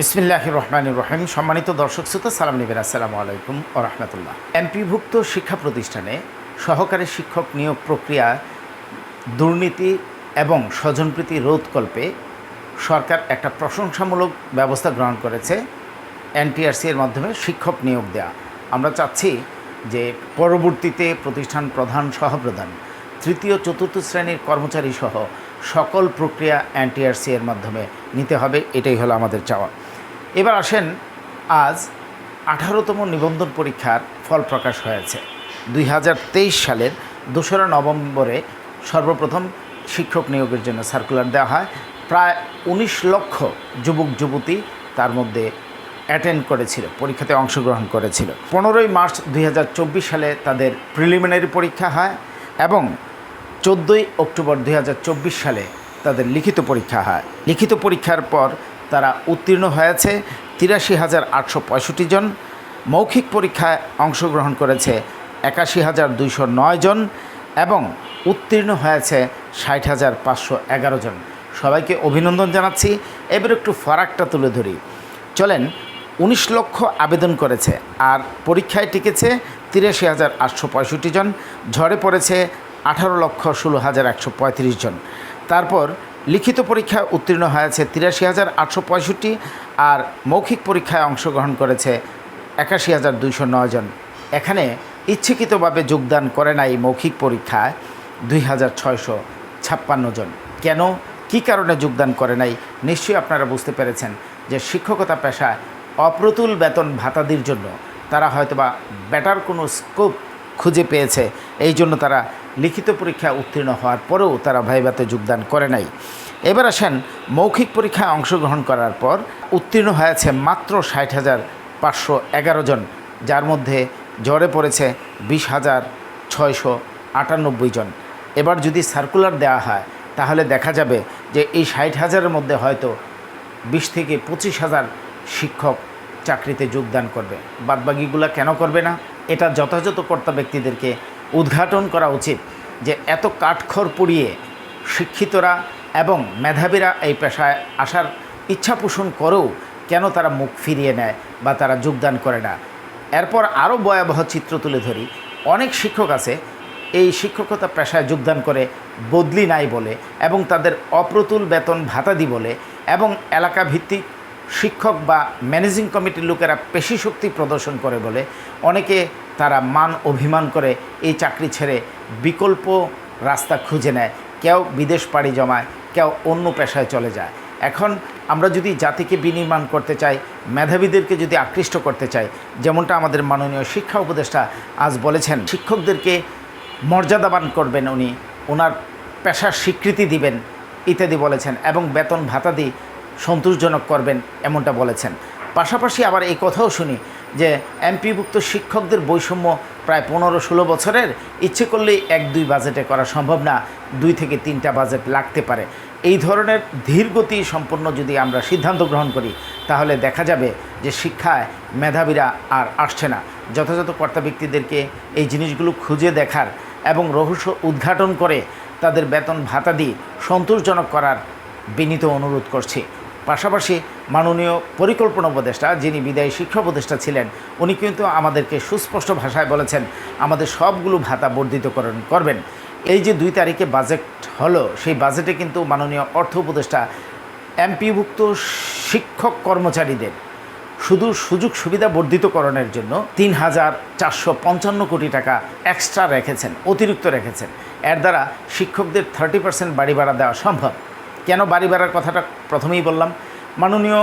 বিসমিল্লাহ রহমান রহিম। সম্মানিত দর্শক শ্রোতা, সালাম নিবেন। আসসালামু আলাইকুম ও রহমতুল্লাহ। এমপিভুক্ত শিক্ষা প্রতিষ্ঠানে সহকারী শিক্ষক নিয়োগ প্রক্রিয়া, দুর্নীতি এবং স্বজনপ্রীতি রোধকল্পে সরকার একটা প্রশংসামূলক ব্যবস্থা গ্রহণ করেছে, এনটিআরসি এর মাধ্যমে শিক্ষক নিয়োগ দেওয়া আমরা চাচ্ছি যে পরবর্তীতে প্রতিষ্ঠান প্রধান সহপ্রধান, তৃতীয়, চতুর্থ শ্রেণির কর্মচারী সহ সকল প্রক্রিয়া এনটিআরসি এর মাধ্যমে নিতে হবে, এটাই হলো আমাদের চাওয়া। এবার আসেন, আজ আঠারোতম নিবন্ধন পরীক্ষার ফল প্রকাশ হয়েছে। দুই হাজার তেইশ সালের দোসরা নভেম্বরে সর্বপ্রথম শিক্ষক নিয়োগের জন্য সার্কুলার দেওয়া হয়। প্রায় উনিশ লক্ষ যুবক, যুবতী তার মধ্যে অ্যাটেন্ড করেছিল, পরীক্ষাতে অংশগ্রহণ করেছিল। পনেরোই মার্চ দুই হাজার চব্বিশ সালে তাদের প্রিলিমিনারি পরীক্ষা হয় এবং চোদ্দোই অক্টোবর দুই হাজার চব্বিশ সালে তাদের লিখিত পরীক্ষা হয়। লিখিত পরীক্ষার পর তারা উত্তীর্ণ হয়েছে তিরাশি হাজার আটশো পঁয়ষট্টি জন। মৌখিক পরীক্ষায় অংশগ্রহণ করেছে একাশি হাজার দুইশো নয় জন এবং উত্তীর্ণ হয়েছে ষাট হাজার পাঁচশো এগারো জন। সবাইকে অভিনন্দন জানাচ্ছি। এবার একটু ফারাকটা তুলে ধরি। চলেন, উনিশ লক্ষ আবেদন করেছে আর পরীক্ষায় টিকেছে তিরাশি হাজার আটশো পঁয়ষট্টি জন। ঝড়ে পড়েছে আঠারো লক্ষ ষোলো হাজার একশো পঁয়ত্রিশ জন। তারপর লিখিত পরীক্ষায় উত্তীর্ণ হয়েছে তিরাশি হাজার আটশো পঁয়ষট্টি আর মৌখিক পরীক্ষায় অংশগ্রহণ করেছে একাশি হাজার দুইশো জন। এখানে ইচ্ছাকৃতভাবে যোগদান করে নাই মৌখিক পরীক্ষায় দুই হাজার ছয়শো ছাপ্পান্ন জন। কেন? কী কারণে যোগদান করে নাই? নিশ্চয়ই আপনারা বুঝতে পেরেছেন যে শিক্ষকতা পেশায় অপ্রতুল বেতন ভাতাদির জন্য তারা হয়তোবা বেটার কোনো স্কোপ খুঁজে পেয়েছে। এই জন্য তারা লিখিত পরীক্ষা উত্তীর্ণ হওয়ার পরেও তারা ভাইভাতে যোগদান করে নাই। এবার আসেন মৌখিক পরীক্ষায় অংশগ্রহণ করার পর উত্তীর্ণ হয়েছে মাত্র ষাট হাজার পাঁচশো এগারো জন, যার মধ্যে জ্বরে পড়েছে বিশ হাজার ছয়শো আটানব্বই জন। এবার যদি সার্কুলার দেওয়া হয়, তাহলে দেখা যাবে যে এই ষাট হাজারের মধ্যে হয়তো বিশ থেকে পঁচিশ হাজার শিক্ষক চাকরিতে যোগদান করবে। বাদবাকিগুলো কেন করবে না? এটা যথাযথ কর্তা ব্যক্তিদেরকে উদ্ঘাটন করা উচিত যে এত কাঠখড় পুড়িয়ে শিক্ষিতরা এবং মেধাবীরা এই পেশায় আসার ইচ্ছা পোষণ করেও কেন তারা মুখ ফিরিয়ে নেয় বা তারা যোগদান করে না? এরপর আরও ভয়াবহ চিত্র তুলে ধরি। অনেক শিক্ষক আছে, এই শিক্ষকতা পেশায় যোগদান করে বদলি নাই বলে এবং তাদের অপ্রতুল বেতন ভাতাদি বলে এবং এলাকা ভিত্তিক শিক্ষক বা ম্যানেজিং কমিটির লোকেরা পেশি শক্তি প্রদর্শন করে বলে। অনেকে তারা মান অভিমান করে এই চাকরি ছেড়ে বিকল্প রাস্তা খুঁজে নেয়। কেউ বিদেশ পাড়ি জমায়, কেউ অন্য পেশায় চলে যায়। এখন আমরা যদি জাতিকে বিনির্মাণ করতে চাই, মেধাবীদেরকে যদি আকৃষ্ট করতে চাই, যেমনটা আমাদের মাননীয় শিক্ষা উপদেষ্টা আজ বলেছেন, শিক্ষকদেরকে মর্যাদাবান করবেন উনি, ওনার পেশার স্বীকৃতি দিবেন ইত্যাদি বলেছেন এবং বেতন ভাতা দিয়ে সন্তোষজনক করবেন এমনটা বলেছেন। পাশাপাশি আবার এই কথাও শুনি যে এমপিভুক্ত শিক্ষকদের বৈষম্য প্রায় পনেরো ষোলো বছরের, ইচ্ছে করলেই এক দুই বাজেটে করা সম্ভব না, দুই থেকে তিনটা বাজেট লাগতে পারে। এই ধরনের ধীরগতি সম্পন্ন যদি আমরা সিদ্ধান্ত গ্রহণ করি, তাহলে দেখা যাবে যে শিক্ষায় মেধাবীরা আর আসছে না। যথাযথ কর্তা ব্যক্তিদেরকে এই জিনিসগুলো খুঁজে দেখার এবং রহস্য উদ্ঘাটন করে তাদের বেতন ভাতা দিয়ে সন্তোষজনক করার বিনীত অনুরোধ করছি। পাশাপাশি মাননীয় পরিকল্পনা উপদেষ্টা যিনি বিদায়ী শিক্ষা উপদেষ্টা ছিলেন, উনি কিন্তু আমাদেরকে সুস্পষ্ট ভাষায় বলেছেন, আমাদের সবগুলো ভাতা বর্ধিতকরণ করবেন। এই যে দুই তারিখে বাজেট হলো, সেই বাজেটে কিন্তু মাননীয় অর্থ উপদেষ্টা, এমপিভুক্ত শিক্ষক কর্মচারীদের শুধু সুযোগ সুবিধা বর্ধিতকরণের জন্য তিন হাজার চারশো পঞ্চান্ন কোটি টাকা এক্সট্রা রেখেছেন, অতিরিক্ত রেখেছেন। এর দ্বারা শিক্ষকদের থার্টি পার্সেন্ট বাড়ি ভাড়া দেওয়া সম্ভব। কেন বাড়ি ভাড়ার কথাটা প্রথমেই বললাম। মাননীয়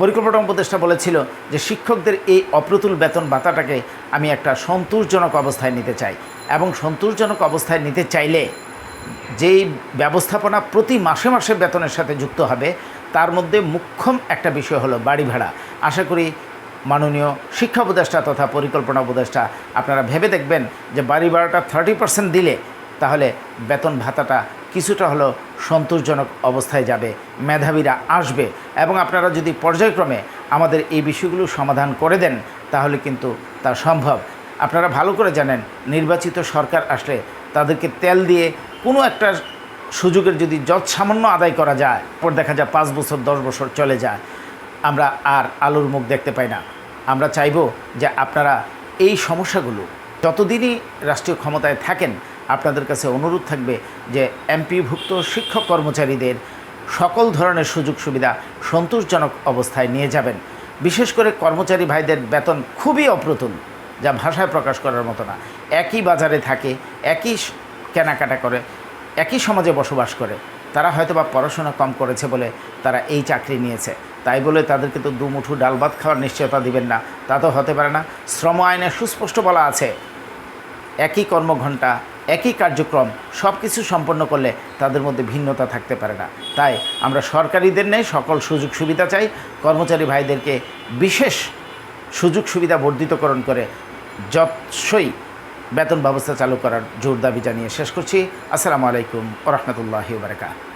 পরিকল্পনা উপদেষ্টা বলেছিল যে শিক্ষকদের এই অপ্রতুল বেতন ভাতাটাকে আমি একটা সন্তোষজনক অবস্থায় নিতে চাই এবং সন্তোষজনক অবস্থায় নিতে চাইলে যেই ব্যবস্থাপনা প্রতি মাসে মাসে বেতনের সাথে যুক্ত হবে, তার মধ্যে মুখ্যম একটা বিষয় হলো বাড়ি ভাড়া। আশা করি মাননীয় শিক্ষা উপদেষ্টা তথা পরিকল্পনা উপদেষ্টা আপনারা ভেবে দেখবেন যে বাড়ি ভাড়াটা থার্টি পার্সেন্ট দিলে তাহলে বেতন ভাতাটা কিছুটা হলো সন্তোষজনক অবস্থায় যাবে, মেধাবীরা আসবে এবং আপনারা যদি পর্যায়ক্রমে আমাদের এই বিষয়গুলো সমাধান করে দেন, তাহলে কিন্তু তা সম্ভব। আপনারা ভালো করে জানেন, নির্বাচিত সরকার আসলে তাদেরকে তেল দিয়ে কোনো একটা সুযোগের যদি যৎসামান্য আদায় করা যায় পর দেখা যায় পাঁচ বছর, দশ বছর চলে যায়। আমরা আর আলোর মুখ দেখতে পাই না। আমরা চাইব যে আপনারা এই সমস্যাগুলো যতদিনই রাষ্ট্রীয় ক্ষমতায় থাকেন আপনাদের কাছে অনুরোধ থাকবে যে এমপিভুক্ত শিক্ষক কর্মচারীদের সকল ধরনের সুযোগ সুবিধা সন্তোষজনক অবস্থায় নিয়ে যাবেন। বিশেষ করে কর্মচারী ভাইদের বেতন খুবই অপ্রতুল, যা ভাষায় প্রকাশ করার মতো না। একই বাজারে থাকে, একই কেনাকাটা করে, একই সমাজে বসবাস করে। তারা হয়তো বা পড়াশোনা কম করেছে বলে তারা এই চাকরি নিয়েছে। তাই বলে তাদেরকে তো দুমুঠু ডাল ভাত খাওয়ার নিশ্চয়তা দিবেন না। তা তো হতে পারে না। শ্রম আইনে সুস্পষ্ট বলা আছে, একই কর্মঘণ্টা একই কার্যক্রম সব কিছু সম্পন্ন করলে তাদের মধ্যে ভিন্নতা থাকতে পারে না। তাই আমরা সরকারিদের নেই, সকল সুযোগ সুবিধা চাই। কর্মচারী ভাইদেরকে বিশেষ সুযোগ সুবিধা বর্ধিতকরণ করে যৎসই বেতন ব্যবস্থা চালু করার জোর দাবি জানিয়ে শেষ করছি। আসসালামু আলাইকুম ওরহমতুল্লাহি বারকাত